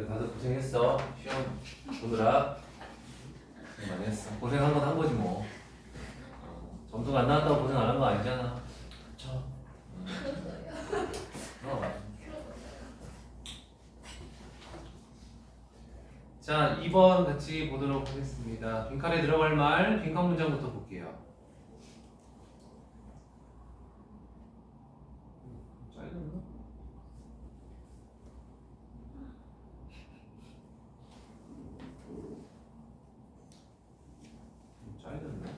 그래 다들 고생했어. 시험 보느라 고생 많이 했어. 고생한 건 한 거지 뭐. 어, 점수가 안 나왔다고 고생 안 한 거 아니잖아. 저 어. 자, 2번 같이 보도록 하겠습니다. 빈칸에 들어갈 말, 빈칸 문장부터 볼게요. 짧았나? 짧았나?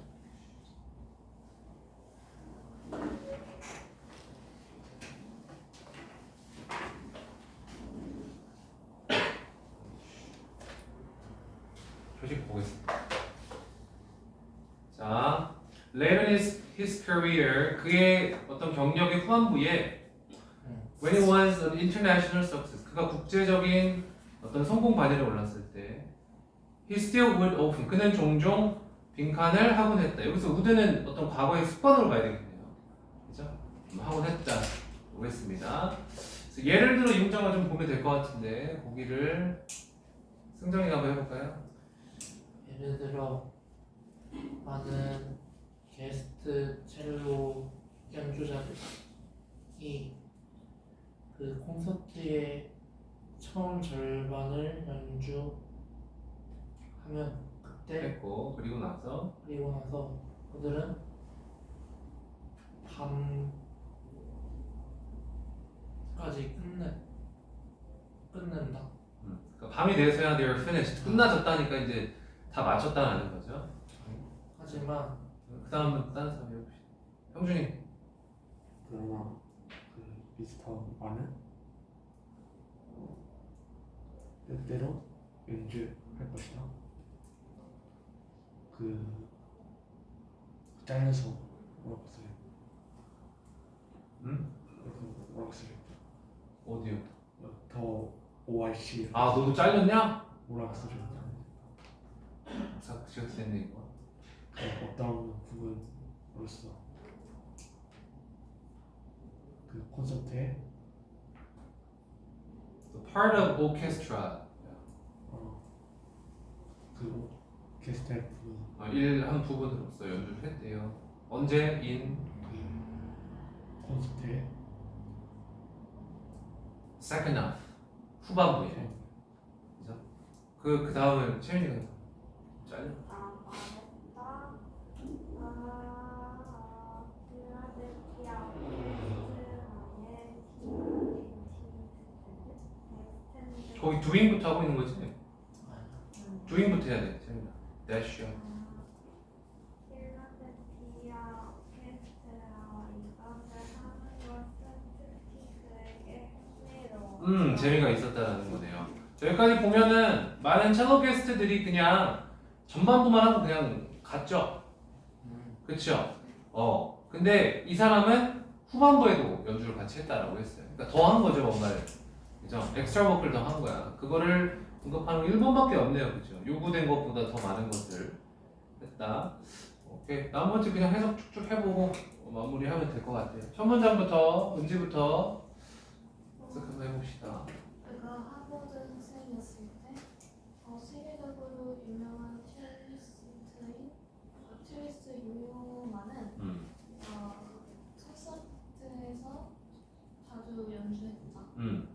표식 보겠습니다. 자, later in his, his career, 그의 어떤 경력의 후반부에 when he was an international success, 그가 국제적인 어떤 성공 반열에 올랐을 때 he still would often, 그는 종종 빈칸을 하곤 했다. 여기서 would는 어떤 과거의 습관으로 봐야 되겠네요. 그죠? 음, 하곤 했다. 보겠습니다. 예를 들어 이 문장을 좀 보면 될 것 같은데 거기를 승정이가 한번 해볼까요? 예를 들어 많은 게스트 첼로 연주자들이 그 콘서트의 처음 절반을 연주하면 그때 했고 그리고 나서? 그리고 나서 그들은 밤까지 끝내 끝낸다. 음, 그러니까 밤이 돼서야 they're finished. 끝나졌다니까 이제 다 마쳤다는 거죠. 하지만 그 다음은 다른 사람 해봅시다. 형준이 그러나 그 비슷한 말은 때때로 연주할 것이다. 그 짤려서 뭐라고 써요? 음? 그 써요? 어디요? 더 OIC 아 너도 잘렸냐? 써 요? 사 지금 됐네 이거. 그 어떤 부분으로서 그 콘서트에? The part of orchestra. 어, 그 게스트의 부분. 어, 일한 부분으로서 연주를 했대요. 언제? in 그 콘서트에? Second half. 후반부에. 그죠? 그그 다음을 채윤이가 거기 doing부터 하고 있는 거지? doing부터 해야 돼 특히 그에게 흥미로워. 음 재미가 있었다라는 거네요. 자, 여기까지 보면은 많은 첼로 게스트들이 그냥 전반부만 하고 그냥 갔죠. 음, 그렇죠. 어 근데 이 사람은 후반부에도 연주를 같이 했다라고 했어요. 그러니까 더 한 거죠 뭔가를. 그죠? 엑스트라 워크를 더 한 거야. 그거를 언급하는 거 1번밖에 없네요. 그죠? 요구된 것보다 더 많은 것을 했다. 오케이. 나머지 그냥 해석 쭉쭉 해보고 마무리하면 될 것 같아요. 첫 문장부터 은지부터 해석 한번 해봅시다. 그가 하버드 학생이었을 때 어, 세계적으로 유명한 첼리스트인 트리스 유요마는 음, 어, 콘서트에서 자주 연주했다. 음,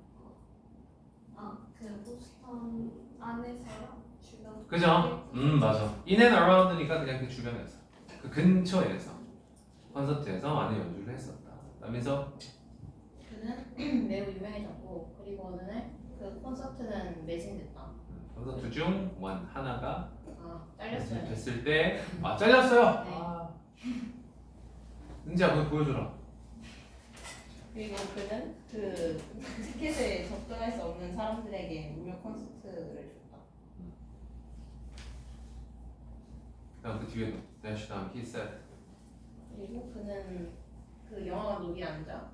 아, 그 보스턴 안에서요? 주변. 그죠? 음 맞아. In and around니까 그냥 그 주변에서, 그 근처에서 콘서트에서 많은 연주를 했었다. 그러면서 그는 매우 유명해졌고 그리고 어느 날 그 콘서트는 매진됐다. 음, 콘서트 중 원 하나가 아 잘렸어요. 됐을 때, 아 잘렸어요. 네. 아. 은지야 그거 보여줘라. 그리고 그는 그 티켓에 접근할 수 없는 사람들에게 무료 콘서트를 줬다. 그다음 그 뒤에 dash 다음 he said. 그리고 그는 그 영화 감독이 앉아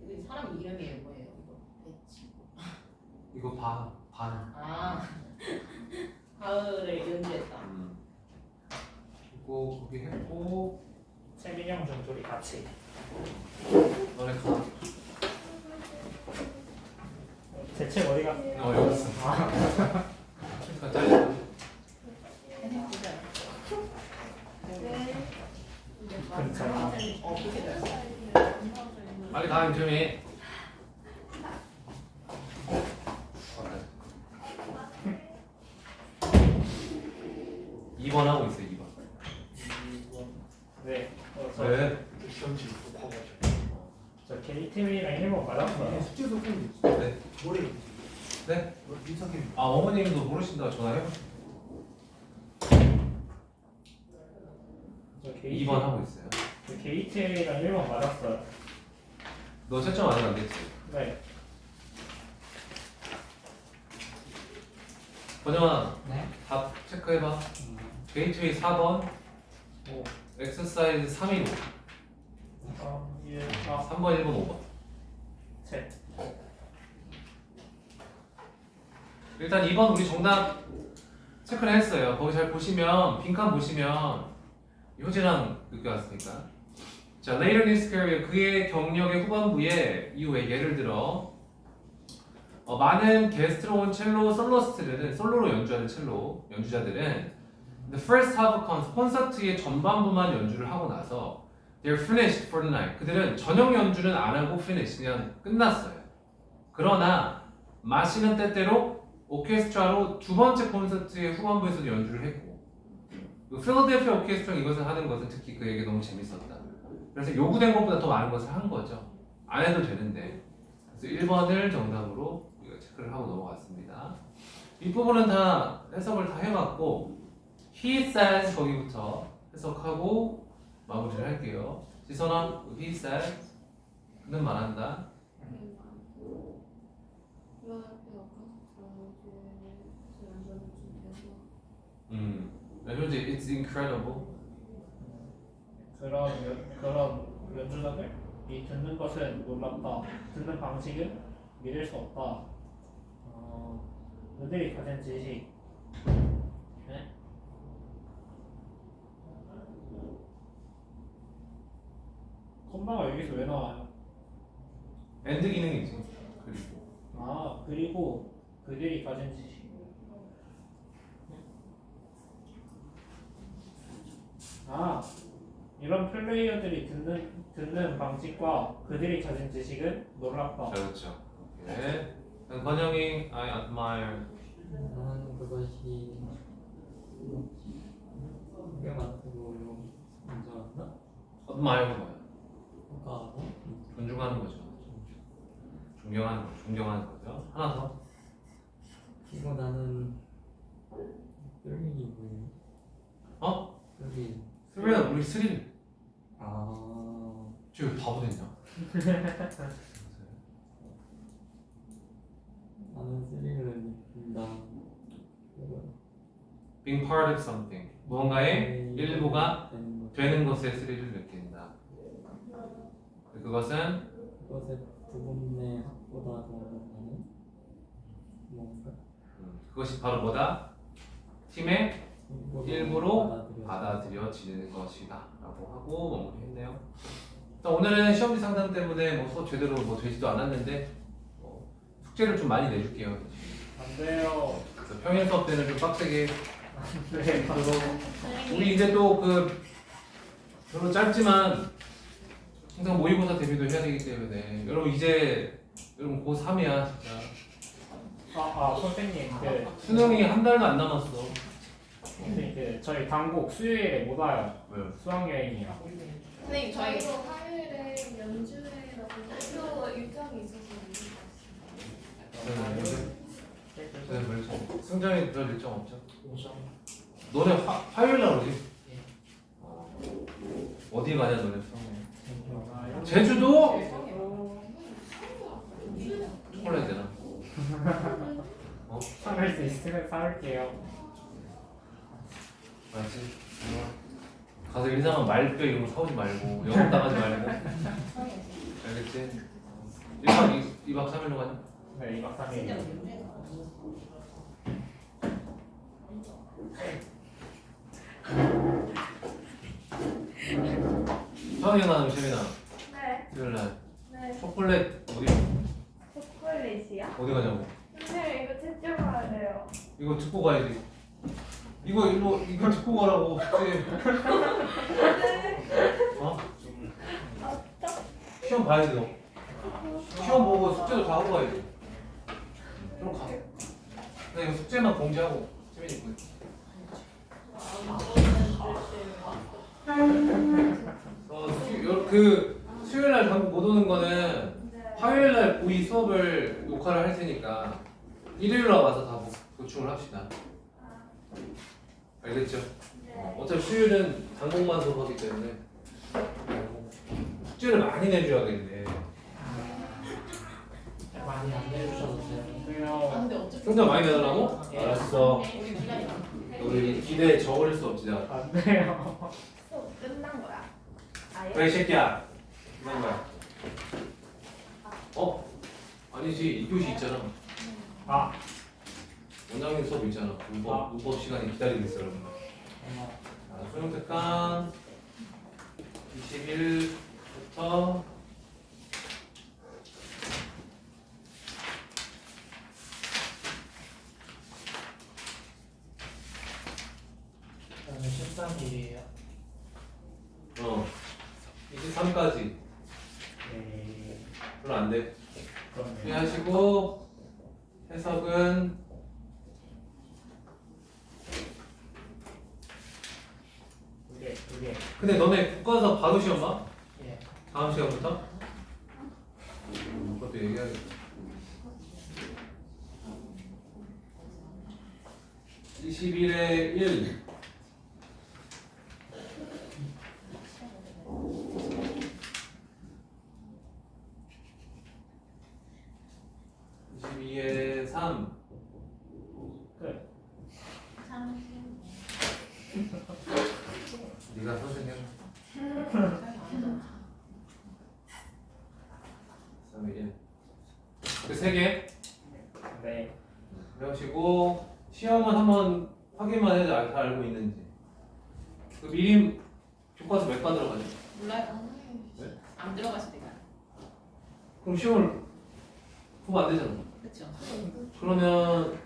여기 사람 이름이 뭐예요? 이거 배치. 이거 봐, 반. 아 가을을 연주했다. 음. 그리고 거기 했고 세민형 좀 둘이 같이 너네 대체 머리가 어 여기 있어. 아. 네. 빨리 다음 주에 2번 하고 있어 2번. 네. 어, 저 네. 시험 지 이트웨이랑 1번 맞았어요. 숙제도 좀 네. 모레 네? 민석이 아 어머님도 모르신다 전화해? 저 게이트, 2번 하고 있어요 저 게이트웨이랑 1번 맞았어요. 너 채점 아직 안 됐지? 네. 권영아 네? 답 체크해봐 게이트웨이 4번 오. 엑서사이즈 315 아, 예. 아, 3번 1번 5번 책. 일단 2번 우리 정답 체크를 했어요 거기 잘 보시면 빈칸 보시면 효재랑 늦게 왔으니까 자 later in his career 그의 경력의 후반부에 이후에 예를 들어 어, 많은 게스트로 온 첼로 솔로스트들은 솔로로 연주하는 첼로 연주자들은 the first half of concert 콘서트의 전반부만 연주를 하고 나서 they're finished for the night. 그들은 저녁 연주는 안 하고 finish 그냥 끝났어요. 그러나 마시는 때때로 오케스트라로 두 번째 콘서트의 후반부에서도 연주를 했고 그 필라델피아 오케스트라 이것을 하는 것은 특히 그에게 너무 재밌었다. 그래서 요구된 것보다 더 많은 것을 한 거죠. 안 해도 되는데. 그래서 1번을 정답으로 체크를 하고 넘어갔습니다. 이 부분은 다 해석을 다 해봤고 he says 거기부터 해석하고 마무리를 할게요 지선아 he says 그는 말한다 음 현재 it's incredible 그런 연, 그런 연주자들 이 듣는 것은 놀랍다. 듣는 방식은 믿을 수 없다. 어, 그들이 가진 지식. 네? 콤마가 여기서 왜 나와요? 엔드 기능이지 그리고 아 그리고 그들이 가진 지식. 아 이런 플레이어들이 듣는 듣는 방식과 그들이 가진 지식은 놀랍다. 그렇죠 네. 권영이 I admire 나는 그것이 꽤 많고 먼저 왔나? admire가 뭐야? 평가하고 존중하는 거죠. 존경하는 거 존경하는 거죠. 하나 더. 그리고 나는 끌리기 뭐예요? 어? 끌리 스릴은 우리 스릴 아. 쟤왜 바보 됐냐? 나는 스릴을 느낀다. 그거 being part of something. 무언가의 일부가 되는 것 되는 것에 스릴을 느낀다 그것은 그것에 부분의 학보다 더 많은 뭔가 음, 그것이 바로 뭐다? 팀의 일부로 받아들여지는 것이다 라고 하고 마무리했네요 일단 오늘은 시험지 상담 때문에 뭐 수업 제대로 뭐 되지도 않았는데 뭐 숙제를 좀 많이 내줄게요 안 돼요. 그래서 평일 수업 때는 좀 빡세게 네. 우리 이제 또 그 별로 짧지만 항상 모의고사 대비도 해야 되기 때문에 여러분 이제 여러분 고3이야 진짜 아, 아 선생님 그 수능이 한 달도 안 남았어 선생님 그 저희 당국 수요일에 못 와요. 왜요? 수학 여행이라. 선생님 저희 저희도 화요일에 연주회라고 학교 일정이 있어서. 네, 그렇죠. 승정이 별 일정 없죠? 너네 화, 화요일 날 오지? 어. 어디 가냐 너네 이런 제주도? 초콜릿 되나? 사갈 수 있으면 사올게요. 알지? 가서 일상은 말뼈 이런 거 사오지 말고 영업 당하지 말고 알겠지? 1박 2, 2박 3일로 가자 네, 2박 3일. 서은이나 재민아 네, 수요일 날 네. 초콜릿 어디 초콜릿이요? 어디 가냐고 선생님 이거 채점해야 돼요. 이거 듣고 가야지 이거 일로 이거 듣고 가라고 숙제 어? 아, 시험 봐야지 너 시험 보고 숙제도 다 하고 가야지. 좀 가. 나 이거 숙제만 공지하고 재민이 군. 어, 수, 요, 그 수요일 날 당국 못 오는 거는 네. 화요일 날 고이 수업을 녹화를 할 테니까 일요일 날 와서 다 보- 보충을 합시다. 알겠죠? 네. 어차피 수요일은 당국만 수업하기 때문에 숙제를 많이 내줘야겠네. 많이 안 내주셔도 아 되는데요. 근데 어차피 많이 내달라고? 예. 알았어. 우리 기대에 저버릴 수 없지 나. 안 돼요. 그래 이 새끼야. 이런 거야. 어? 아니지 2교시 있잖아. 아, 원장님 수업 있잖아. 문법, 문법 시간이 기다리고 있어 여러분. 자, 수능 특강 21부터 저는 13일이에요. 어 23까지 네. 별로 안 돼. 그러네요. 준비하시고 해석은 두개 두 개. 근데 너네 국가서 바로 시험 봐? 예. 다음 시간부터? 그것도 얘기하겠다. 21에 1 22에 3 끝. 네가 선생님 3에 1 그세 개? 네. 그러시고 시험은 한번 확인만 해도 알- 다 알고 있는지 그 미리 교과서 몇 과 들어가죠? 몰라요. 네? 안 들어갔을 때가. 그럼 시험을 보면 안 되잖아 그쵸. 그러면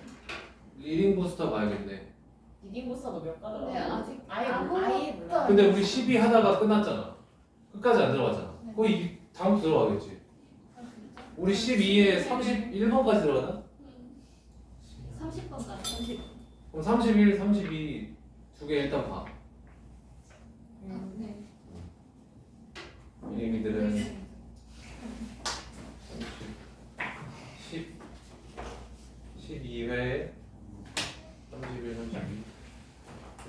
리딩 부스터 봐야겠네 보스도 몇가 들어가? 네, 아직 아예 아무것도 아예 몰라. 근데 우리 12 하다가 끝났잖아. 끝까지 안 들어가잖아. 거의 다음 주 들어가겠지. 우리 12에 31번까지 들어가나? 30번까지 30. 그럼 31, 32 두 개 일단 봐. 네. 미리미들은 10, 12회 31, 32.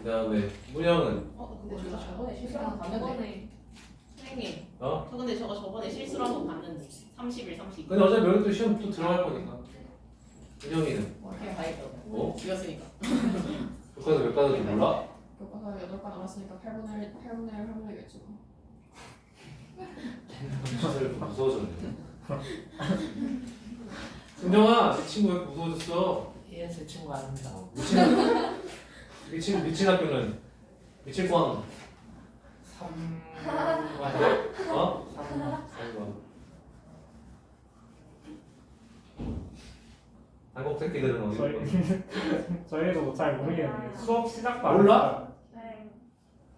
그 다음에 문영은 어 근데 저 저번에 실수로 한번 봤는데. 저번에 선생님. 어? 저 근데 저거 저번에 실수로 한번 봤는데. 30일 30. 근데 어차피 여기 또 시험 또 들어갈 거니까. 문영이는 그냥 봐야죠. 어? 죽였으니까. 교과서 몇 가지 몰라? 교과서 8과 남았으니까 8분의 1, 8분의 1 하면 되겠지 뭐. 사실 무서워졌네. 은영아, 내 친구 왜 이렇게 무서워졌어? 예, 제 친구 아닙니다. 미친 미친 학교는 미칠 꽝 3. 어? 3. 아이고. 한국 새끼들은 어디 저희 저희도 잘 모르겠네요. 수업 시작도 안 몰라? 했어요.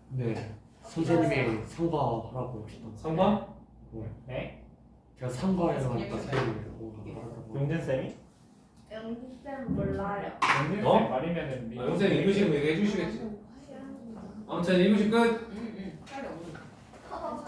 네. 네. 선생님이 상과하라고 하시던. 상관? 네. 제가 상과해서 하니까 선생님이 하라고. 용진 쌤이? 영쌤 몰라요. 어? 말이면은 미- 아, 영생 이교시 얘기해 주시겠지. 아무튼 이교시 끝. 응 응. 빨리 오는. 아.